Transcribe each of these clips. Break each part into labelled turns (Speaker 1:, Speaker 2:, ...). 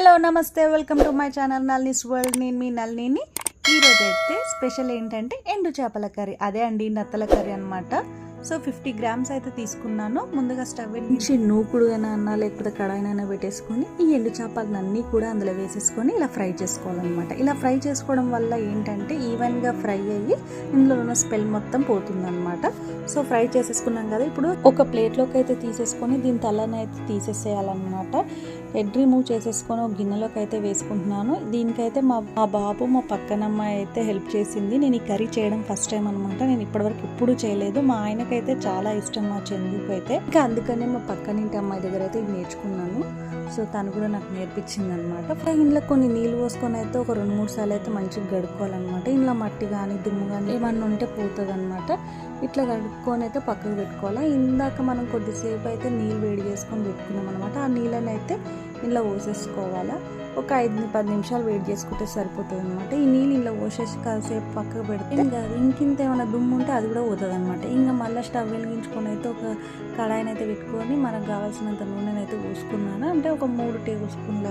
Speaker 1: Hello namaste welcome to my channel Nalni's world. నేను మీ నల్నీని. ఈరోజు అయితే స్పెషల్ ఏంటంటే ఎండు చేపల కర్రీ. అదే అండి నత్తల కర్రీ అనమాట సో ఫిఫ్టీ గ్రామ్స్ అయితే తీసుకున్నాను. ముందుగా స్టవ్ నుంచి నూకుడు అన్నా లేకపోతే కడాయినైనా పెట్టేసుకొని ఈ ఎండు చేపలను అన్నీ కూడా అందులో వేసేసుకొని ఇలా ఫ్రై చేసుకోవాలన్నమాట. ఇలా ఫ్రై చేసుకోవడం వల్ల ఏంటంటే ఈవెన్గా ఫ్రై అయ్యి ఇందులో ఉన్న స్మెల్ మొత్తం పోతుందన్నమాట. సో ఫ్రై చేసేసుకున్నాం కదా ఇప్పుడు ఒక ప్లేట్లోకి అయితే తీసేసుకొని దీని తలని అయితే తీసేసేయాలన్నమాట. హెడ్ రిమూవ్ చేసేసుకొని ఒక గిన్నెలోకి అయితే వేసుకుంటున్నాను. దీనికైతే మా మా బాబు మా పక్కనమ్మ అయితే హెల్ప్ చేసింది. నేను ఈ కర్రీ చేయడం ఫస్ట్ టైం అనమాట నేను ఇప్పటివరకు ఎప్పుడు చేయలేదు. మా నాకైతే చాలా ఇష్టం మా చందుకు అయితే ఇంకా అందుకనే మా పక్కనింటి అమ్మాయి దగ్గర అయితే నేర్చుకున్నాను. సో తను కూడా నాకు నేర్పించింది అనమాట ఇంట్లో కొన్ని నీళ్ళు పోసుకొని అయితే ఒక రెండు మూడు సార్లు అయితే మంచిగా గడుక్కోవాలన్నమాట. ఇంట్లో మట్టి కానీ దుమ్ము కానీ ఏమన్నా ఉంటే పోతుంది అనమాట ఇట్లా కడుక్కొని అయితే పక్కకు పెట్టుకోవాలి. ఇందాక మనం కొద్దిసేపు అయితే నీళ్ళు వేడి చేసుకొని పెట్టుకున్నాం అనమాట ఆ నీళ్ళని అయితే ఇంట్లో పోసేసుకోవాలా. ఒక ఐదు పది నిమిషాలు వెయిట్ చేసుకుంటే సరిపోతుంది అనమాట ఈ నీళ్ళు ఇలా పోసేసి కాసేపు పక్కకు పెడితే ఇంకా ఇంకింత ఏమైనా దుమ్ము ఉంటే అది కూడా పోతుంది అనమాట ఇంకా మళ్ళీ స్టవ్ వెలిగించుకొని అయితే ఒక కడాయిని అయితే పెట్టుకొని మనకు కావాల్సినంత నూనెని అయితే పోసుకున్నాను. అంటే ఒక మూడు టేబుల్ స్పూన్ల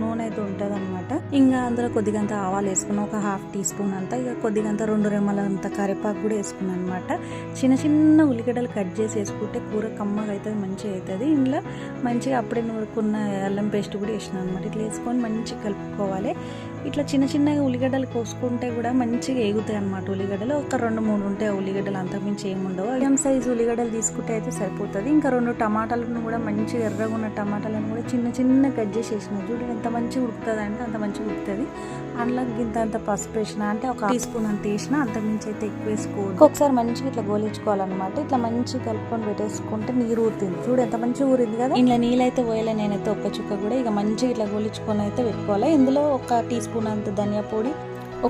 Speaker 1: నూనె అయితే ఉంటుంది అనమాట ఇంకా అందులో కొద్దిగంత ఆవాలు వేసుకున్నాం ఒక హాఫ్ టీ స్పూన్ అంతా ఇక కొద్దిగంత రెండు రెమ్మల అంత కరివేపాకు కూడా వేసుకున్నాను అనమాట చిన్న చిన్న ఉల్లిగడ్డలు కట్ చేసి వేసుకుంటే కూర కమ్మగా అవుతుంది మంచిగా అవుతుంది ఇంట్లో మంచిగా అప్పుడే నూరుకున్న అల్లం పేస్ట్ కూడా వేసినాను అనమాట ఇట్లా వేసుకొని మంచిగా కలుపుకోవాలి. ఇట్లా చిన్న చిన్నగా ఉల్లిగడ్డలు కోసుకుంటే కూడా మంచిగా ఎగుతాయి అనమాట ఉల్లిగడ్డలు. ఒక రెండు మూడు ఉంటాయి ఉల్లిగడ్డలు అంతకుమించి ఏముండవు మీడియం సైజు ఉల్లిగడ్డలు తీసుకుంటే అయితే సరిపోతుంది. ఇంకా రెండు టమాటాలను కూడా మంచిగా ఎర్రగా ఉన్న టమాటాలను కూడా చిన్న చిన్న కట్ చేసి వేసినాయి చూడండి ఎంత మంచిగా ఉడుకుతుంది అంటే అంత మంచిగా ఉడుకుతుంది. అందులో ఇంత అంత పసుపు వేసిన అంటే ఒక టీ స్పూన్ అంత వేసిన అంతకుమించి అయితే ఎక్కువ వేసుకోవద్దు. ఒకసారి మంచిగా ఇట్లా గోలించుకోవాలన్నమాట. ఇట్లా మంచిగా కలుపుకొని పెట్టేసుకుంటే నీరు ఊరుతుంది. చూడు ఎంత మంచిగా ఊరింది కదా? ఇంట్లో నీళ్ళు అయితే పోయలే నేనైతే ఒక్క చుక్క కూడా. ఇక మంచిగా ఇట్లా గోలించుకొని అయితే పెట్టుకోవాలి. ఇందులో ఒక టీ స్పూన్ అంత ధనియా పొడి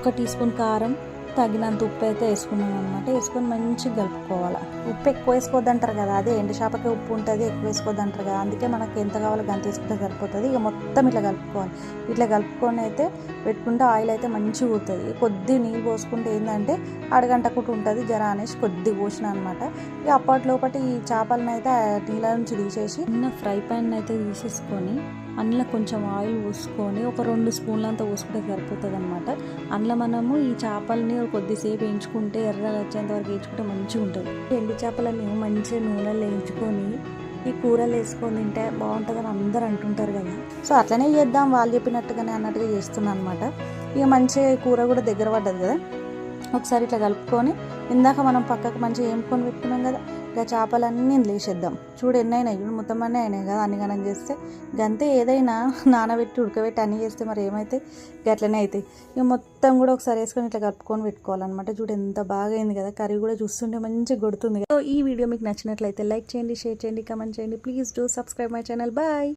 Speaker 1: ఒక టీ స్పూన్ కారం తగినంత ఉప్పు అయితే వేసుకున్నాం అనమాట వేసుకొని మంచిగా కలుపుకోవాలి. ఉప్పు ఎక్కువ వేసుకోవద్దంటారు కదా అదే ఎండు చేపకి ఉప్పు ఉంటుంది ఎక్కువ వేసుకోవద్దంటారు కదా అందుకే మనకి ఎంత కావాలో గంత వేసుకుంటే సరిపోతుంది. ఇక మొత్తం ఇట్లా కలుపుకోవాలి. ఇట్లా కలుపుకొని అయితే పెట్టుకుంటే ఆయిల్ అయితే మంచిగా ఊరుతుంది. కొద్ది నీళ్ళు పోసుకుంటే ఏంటంటే అడగంటకుంటూ ఉంటుంది జర అనేసి కొద్ది పోసిన అనమాట ఇక అప్పట్లోపటి ఈ చేపలను అయితే నీళ్ళ నుంచి తీసేసి చిన్న ఫ్రై పాన్ అయితే తీసేసుకొని అందులో కొంచెం ఆయిల్ పోసుకొని ఒక రెండు స్పూన్లంతా పోసుకుంటే సరిపోతుంది అనమాట అందులో మనము ఈ చేపల్ని కొద్దిసేపు వేయించుకుంటే ఎర్రగా వచ్చేంత వరకు వేయించుకుంటే మంచిగా ఉంటుంది. ఎండు చేపలని మంచిగా నూనెలో వేయించుకొని ఈ కూరలు వేసుకొని తింటే బాగుంటుందని అందరు అంటుంటారు కదా. సో అట్లనే చేద్దాం వాళ్ళు చెప్పినట్టుగానే అన్నట్టుగా చేస్తున్నాను అనమాట ఇక మంచిగా కూర కూడా దగ్గర పడ్డది కదా. ఒకసారి ఇట్లా కలుపుకొని ఇందాక మనం పక్కకు మంచిగా వేపుకొని పెట్టుకున్నాం కదా ఇక చేపలన్నీ లేచేద్దాం చూడు ఎన్ని అయినాయి. చూడు మొత్తం అన్నీ అయినాయి కదా అన్ని గణం చేస్తే. గంతే ఏదైనా నానబెట్టి ఉడకబెట్టి అన్నీ చేస్తే మరి ఏమైతే? గట్లనే అవుతాయి ఇక మొత్తం కూడా ఒకసారి వేసుకొని ఇట్లా కలుపుకొని పెట్టుకోవాలన్నమాట. చూడు ఎంత బాగా అయింది కదా కర్రీ కూడా చూస్తుంటే మంచిగా కొడుతుంది కదా. సో ఈ వీడియో మీకు నచ్చినట్లయితే లైక్ చేయండి షేర్ చేయండి కమెంట్ చేయండి. Please do subscribe my channel. Bye.